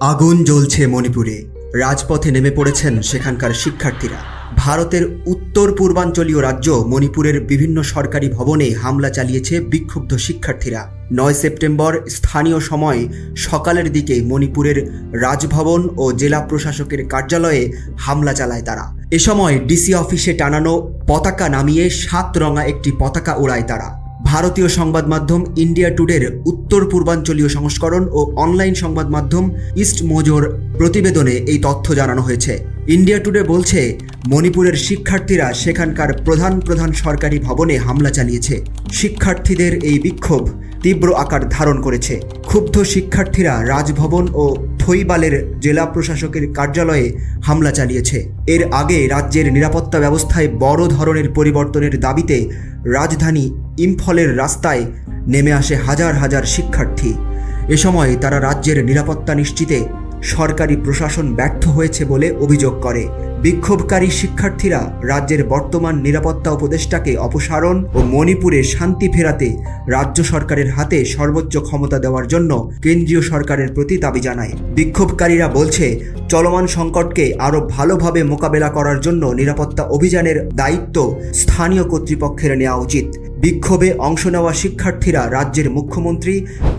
আগুন জ্বলছে মণিপুরে। রাজপথে নেমে পড়েছেন সেখানকার শিক্ষার্থীরা। ভারতের উত্তর পূর্বাঞ্চলীয় রাজ্য মণিপুরের বিভিন্ন সরকারি ভবনে হামলা চালিয়েছে বিক্ষুব্ধ শিক্ষার্থীরা। নয় সেপ্টেম্বর স্থানীয় সময় সকালের দিকে মণিপুরের রাজভবন ও জেলা প্রশাসকের কার্যালয়ে হামলা চালায় তারা। এ সময় ডিসি অফিসে টানানো পতাকা নামিয়ে সাত রঙা একটি পতাকা ওড়ায় তারা। ভারতীয় সংবাদ মাধ্যম ইন্ডিয়া টুডের উত্তর পূর্বাঞ্চলীয় সংস্করণ ও অনলাইন সংবাদ মাধ্যম ইস্ট মোজোর প্রতিবেদনে এই তথ্য জানানো হয়েছে। ইন্ডিয়া টুডে বলছে, মণিপুরের শিক্ষার্থীরা সেখানকার প্রধান প্রধান সরকারি ভবনে হামলা চালিয়েছে। শিক্ষার্থীদের এই বিক্ষোভ তীব্র আকার ধারণ করেছে। ক্ষুব্ধ শিক্ষার্থীরা রাজভবন ও থইবালের জেলা প্রশাসকের কার্যালয়ে হামলা চালিয়েছে। এর আগে রাজ্যের নিরাপত্তা ব্যবস্থায় বড় ধরনের পরিবর্তনের দাবিতে রাজধানী ইম্ফলের রাস্তায় নেমে আসে হাজার হাজার শিক্ষার্থী। এ সময় তারা রাজ্যের নিরাপত্তা নিশ্চিতে সরকারি প্রশাসন ব্যর্থ হয়েছে বলে অভিযোগ করে। বিক্ষোভকারী শিক্ষার্থীরা রাজ্যের বর্তমান নিরাপত্তা উপদেষ্টাকে অপসারণ ও মণিপুরে শান্তি ফেরাতে রাজ্য সরকারের হাতে সর্বোচ্চ ক্ষমতা দেওয়ার জন্য কেন্দ্রীয় সরকারের প্রতি দাবি জানায়। বিক্ষোভকারীরা বলছে, চলমান সংকটকে আরও ভালোভাবে মোকাবেলা করার জন্য নিরাপত্তা অভিযানের দায়িত্ব স্থানীয় কর্তৃপক্ষের নেওয়া উচিত। বিক্ষোভে অংশ নেওয়া শিক্ষার্থীরা রাজ্যের মুখ্যমন্ত্রী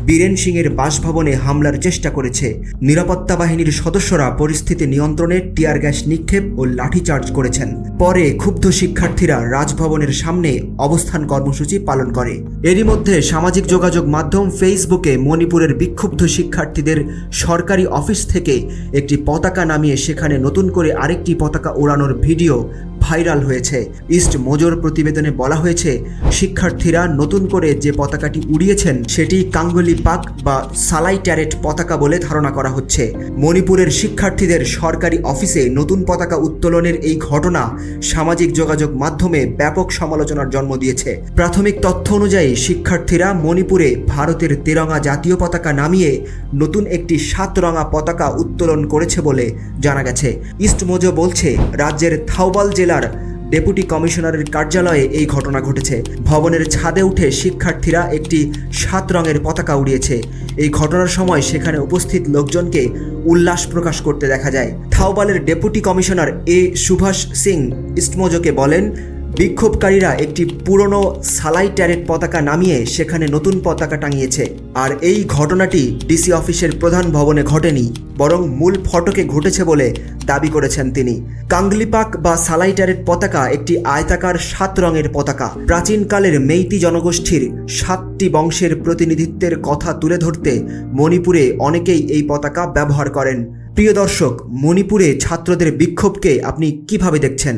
বীরেন সিংয়ের বাসভবনে হামলার চেষ্টা করেছে। নিরাপত্তা বাহিনীর সদস্যরা পরিস্থিতি নিয়ন্ত্রণে টিয়ার গ্যাস নিক্ষেপ ও লাঠিচার্জ করেছেন। পরে ক্ষুব্ধ শিক্ষার্থীরা রাজভবনের সামনে অবস্থান কর্মসূচি পালন করে। এরই মধ্যে সামাজিক যোগাযোগ মাধ্যম ফেসবুকে মণিপুরের বিক্ষুব্ধ শিক্ষার্থীদের সরকারি অফিস থেকে একটি পতাকা নামিয়ে সেখানে নতুন করে আরেকটি পতাকা ওড়ানোর ভিডিও ভাইরাল হয়েছে। ইস্ট মোজোর প্রতিবেদনে বলা হয়েছে, শিক্ষার্থীরা নতুন করে যে পতাকাটি উড়িয়েছেন, সেটি কাঙ্গলি পাক বা সালাই ট্যারেট পতাকা বলে ধারণা করা হচ্ছে। মণিপুরের শিক্ষার্থীদের সরকারি অফিসে নতুন পতাকা উত্তোলনের এই ঘটনা সামাজিক যোগাযোগ মাধ্যমে ব্যাপক সমালোচনার জন্ম দিয়েছে। প্রাথমিক তথ্য অনুযায়ী, শিক্ষার্থীরা মণিপুরে ভারতের তেরঙা জাতীয় পতাকা নামিয়ে নতুন একটি সাত রঙা পতাকা উত্তোলন করেছে বলে জানা গেছে। ইস্ট মোজো বলছে, রাজ্যের থাউবাল জেলার ডেপুটি কমিশনারের কার্যালয়ে এই ঘটনা ঘটেছে। ভবনের ছাদে উঠে শিক্ষার্থীরা একটি সাত রঙের পতাকা উড়িয়েছে। এই ঘটনার সময় সেখানে উপস্থিত লোকজনকে উল্লাস প্রকাশ করতে দেখা যায়। থাওবালের deputy commissioner A Subhash Singh ইস্টমোজোকে বলেন বিক্ষোভকারীরা একটি পুরনো সালাই ট্যারেট পতাকা নামিয়ে সেখানে নতুন পতাকা টাঙিয়েছে। আর এই ঘটনাটি ডিসি অফিসের প্রধান ভবনে ঘটেনি, বরং মূল ফটকে ঘটেছে বলে দাবি করেছেন তিনি। কাংলিপাক বা সালাই ট্যারেট পতাকা একটি আয়তাকার সাত রঙের পতাকা। প্রাচীনকালের মেইতি জনগোষ্ঠীর সাতটি বংশের প্রতিনিধিত্বের কথা তুলে ধরতে মণিপুরে অনেকেই এই পতাকা ব্যবহার করেন। প্রিয় দর্শক, মণিপুরে ছাত্রদের বিক্ষোভকে আপনি কীভাবে দেখছেন?